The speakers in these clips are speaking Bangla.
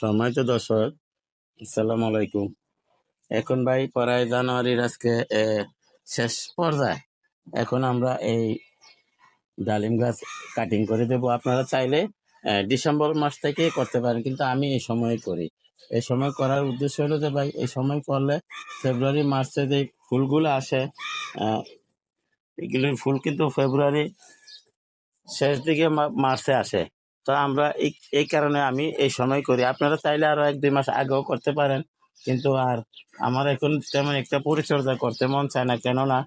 সম্মানিত দর্শক, আসসালামু আলাইকুম। এখন ভাই প্রায় জানুয়ারির আজকে শেষ পর্যায়ে। এখন আমরা এই ডালিম গাছ কাটিং করে দেব। আপনারা চাইলে ডিসেম্বর মাস থেকে করতে পারেন, কিন্তু আমি এই সময় করি। এই সময় করার উদ্দেশ্য হলো যে ভাই, এই সময় করলে ফেব্রুয়ারি মার্চে যে ফুলগুলো আসে এগুলোর ফুল কিন্তু ফেব্রুয়ারি শেষ দিকে মার্চে আসে। তো আমরা এই কারণে আমি এই সময় করি। আপনারা চাইলে আরও এক দুই মাস আগেও করতে পারেন। কিন্তু আর আমার এখন তেমন একটা পরিচর্যা করতে মন চায় না। কেননা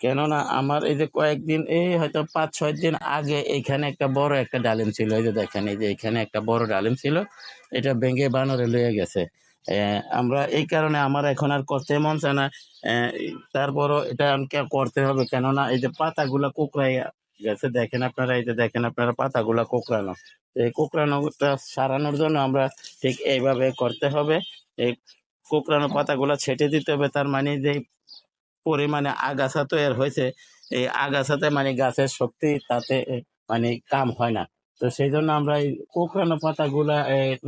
কেননা আমার এই যে কয়েকদিন, এই হয়তো পাঁচ, ছয় দিন আগে এখানে একটা বড় একটা ডালিম ছিল। এই যে দেখেন, এই যে এখানে একটা বড় ডালিম ছিল। এটা ভেঙে বানরে লয়ে গেছে। আমরা এই কারণে আমার এখন আর করতে মন চায় না। তারপরও এটা আমাকে করতে হবে? কেননা এই যে পাতাগুলা কোকড়াই গেছে দেখেন আপনারা, এই যে দেখেন আপনারা পাতাগুলা কোকড়ানো। তো এই কোকড়ানোটা সারানোর জন্য আমরা ঠিক এইভাবে করতে হবে। এই কোকড়ানো পাতাগুলা ছেটে দিতে হবে, তার মানে যে পরিমাণে আগাছা তৈরি হয়েছে, এই আগাছাতে মানে গাছের শক্তি তাতে মানে কাম হয় না। তো সেই জন্য আমরা এই কোকড়ানো পাতাগুলা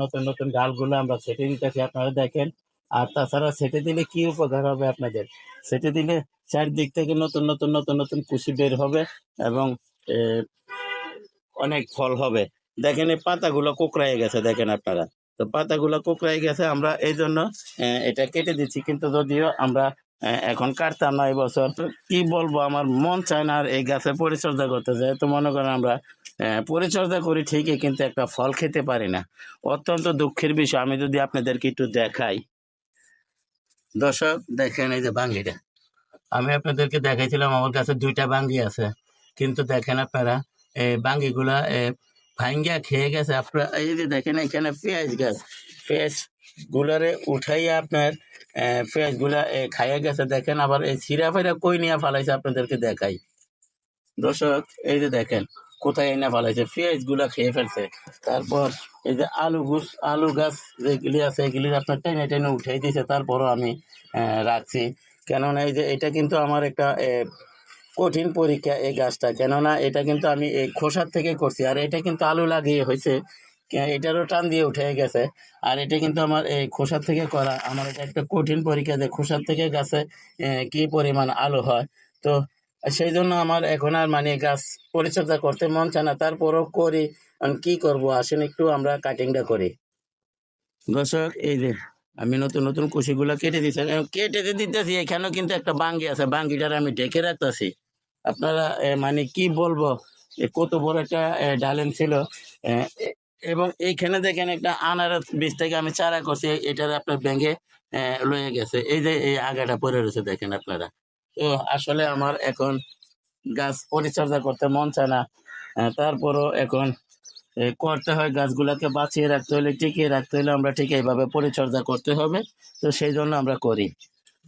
নতুন নতুন ডালগুলো আমরা ছেটে দিতেছি, আপনারা দেখেন। আর তাছাড়া ছেটে দিলে কি উপকার হবে আপনাদের? ছেটে দিলে চারদিক থেকে নতুন নতুন নতুন নতুন কুশি বের হবে এবং অনেক ফল হবে। দেখেন এই পাতাগুলো কোকড়াই গেছে, দেখেন আপনারা। তো পাতাগুলো কোকড়াই গেছে, আমরা এই জন্য এটা কেটে দিচ্ছি। কিন্তু যদিও আমরা এখন কাটতাম না এই বছর, তো কি বলব, আমার মন চায় না আর এই গাছের পরিচর্যা করতে। চাই তো মনে করেন আমরা পরিচর্যা করি ঠিকই, কিন্তু একটা ফল খেতে পারি না। অত্যন্ত দুঃখের বিষয়। আমি যদি আপনাদেরকে একটু দেখাই। দর্শক, দেখেন এই যে বাঙ্গিটা। আমি আপনাদেরকে দেখাইছিলাম, আমার কাছে দুইটা বাঙ্গি আছে। কিন্তু দেখেন আপনারা, এই বাঙ্গিগুলা ভাঙ্গিয়া খেয়ে গেছে। আপনারা, এই যে দেখেন এখানে পেঁয়াজ গাছ, পেঁয়াজ গুলারে উঠাইয়া আপনার পেঁয়াজগুলা খাইয়া গেছে। দেখেন আবার এই সিরা ফেরা কই নিয়ে ফালাইছে আপনাদেরকে দেখাই। দর্শক, এই যে দেখেন, কোথায় এনে ফালাইছে, পেঁয়াজগুলা খেয়ে ফেলছে। তারপর এই যে আলু গুছ, আলু গাছ যেগুলি আছে, এগুলি আপনার টেনে টেনে উঠাই দিয়েছে তারপরও আমি রাখছি। কেননা এই যে এটা কিন্তু আমার একটা কঠিন পরীক্ষা এই গাছটা। কেননা এটা কিন্তু আমি এই খোসার থেকে করছি। আর এটা কিন্তু আলু লাগিয়ে হয়েছে। এটারও টান দিয়ে উঠে গেছে। আর এটা কিন্তু আমার এই খোসার থেকে করা, আমার এটা একটা কঠিন পরীক্ষা যে খোসার থেকে গাছে কি পরিমাণ আলু হয়। তো সেই জন্য আমার এখন আর মানে গাছ পরিচর্যা করতে মন চায় না। তারপরও করি কি করব? আসেন একটু আমরা কাটিংটা করি। দর্শক, এই যে আমি নতুন নতুন কুশিগুলো কেটে দিচ্ছি কেটে দিতেছি এখানেও কিন্তু একটা বাঙ্গি আছে বাঙ্গিটার আমি ডেকে রাখতেছি। আপনারা মানে কি বলব কত বড় একটা এ, ডালিম ছিল। এবং এইখানে দেখেন একটা আনারস বীজ থেকে আমি চারা করছি এটার আপনার ব্যাঙ্গে লয়ে গেছে। এই যে এই আগাটা পড়ে রয়েছে দেখেন আপনারা। তো আসলে আমার এখন গাছ পরিচর্যা করতে মন চায় না। তারপরও এখন করতে হয়, গাছগুলোকে বাঁচিয়ে রাখতে হলে, টিকিয়ে রাখতে হলে আমরা ঠিক এইভাবে পরিচর্যা করতে হবে। তো সেই জন্য আমরা করি।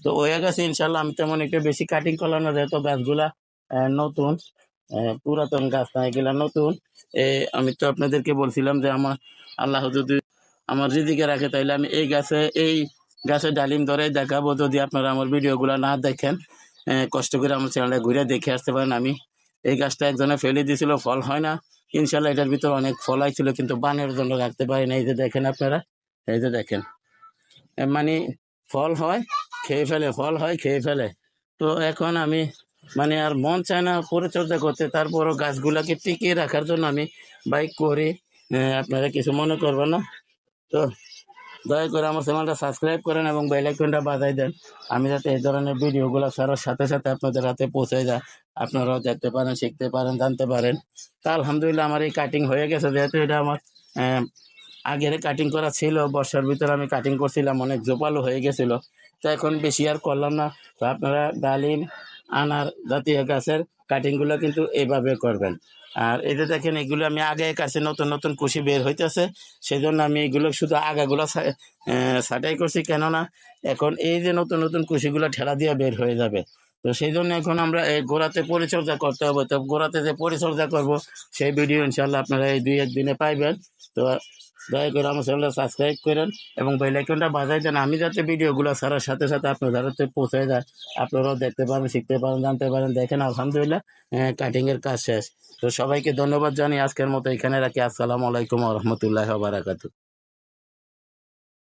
তো ওয়া গাছ ইনশাল্লাহ আমি তেমন একটু বেশি কাটিং করলাম না, যেহেতু গাছগুলা নতুন পুরাতন গাছ না, এগুলা নতুন। আমি তো আপনাদেরকে বলছিলাম যে আমার আল্লাহ যদি আমার রিদিকে রাখে, তাইলে আমি এই গাছে এই গাছে ডালিম ধরে দেখাবো। যদি আপনারা আমার ভিডিওগুলো না দেখেন কষ্ট করে আমার চ্যানেলটা ঘুরে দেখে আসতে পারেন। আমি এই গাছটা একজনে ফেলে দিয়েছিল, ফল হয় না। ইনশাল্লাহ এটার ভিতরে অনেক ফল ছিল কিন্তু বানের জন্য রাখতে পারি না এই যে দেখেন আপনারা, এই যে দেখেন। মানে ফল হয়, খেয়ে ফেলে, ফল হয়, খেয়ে ফেলে। তো এখন আমি মানে আর মন চায় না পরিচর্যা করতে, তারপরও গাছগুলাকে টিকিয়ে রাখার জন্য আমি বাইক করি। আপনারা কিছু মনে করবেন না। তো দয়া করে আমার চ্যানেলটা সাবস্ক্রাইব করেন এবং বেল আইকনটা বাজাই দেন। আমি যাতে এই ধরনের ভিডিওগুলো সারার সাথে সাথে আপনাদের হাতে পৌঁছে যায়। আপনারাও দেখতে পারেন, শিখতে পারেন, জানতে পারেন। তা আলহামদুলিল্লাহ আমার এই কাটিং হয়ে গেছে। যেহেতু এটা আমার আগের কাটিং করা ছিল, বর্ষার ভিতরে আমি কাটিং করছিলাম, অনেক জোপালো হয়ে গেছিল। তো এখন বেশি আর করলাম না। তো আপনারা ডালিম, আনার জাতীয় গাছের কাটিংগুলো কিন্তু এভাবে করবেন। আর যে দেখেন, এগুলো আমি আগে কাছে নতুন নতুন কুশি বের হইতেছে সেই জন্য আমি এগুলো শুধু আগাগুলো ছাটাই করছি। কেননা এখন এই যে নতুন নতুন কুশিগুলো ঠেলা দিয়ে বের হয়ে যাবে। তো সেই জন্য এখন আমরা এই গোড়াতে পরিচর্যা করতে হবে। তো গোড়াতে যে পরিচর্যা করব, সেই ভিডিও ইনশাল্লাহ আপনারা এই দুই একদিনে পাইবেন। তো দয়া করে আমার চ্যানেলটা সাবস্ক্রাইব করেন এবং বেল আইকনটা বাজাই দেন। আমি যাতে ভিডিওগুলো ছাড়ার সাথে সাথে আপনাদের হাতে পৌঁছে যায়, আপনারাও দেখতে পারেন, শিখতে পারেন, জানতে পারেন। দেখেন, আলহামদুলিল্লাহ কাটিংয়ের কাজ শেষ। তো সবাইকে ধন্যবাদ জানিয়ে আজকের মতো এখানে রাখি। আসসালামু আলাইকুম রহমতুল্লাহ বারাকাতু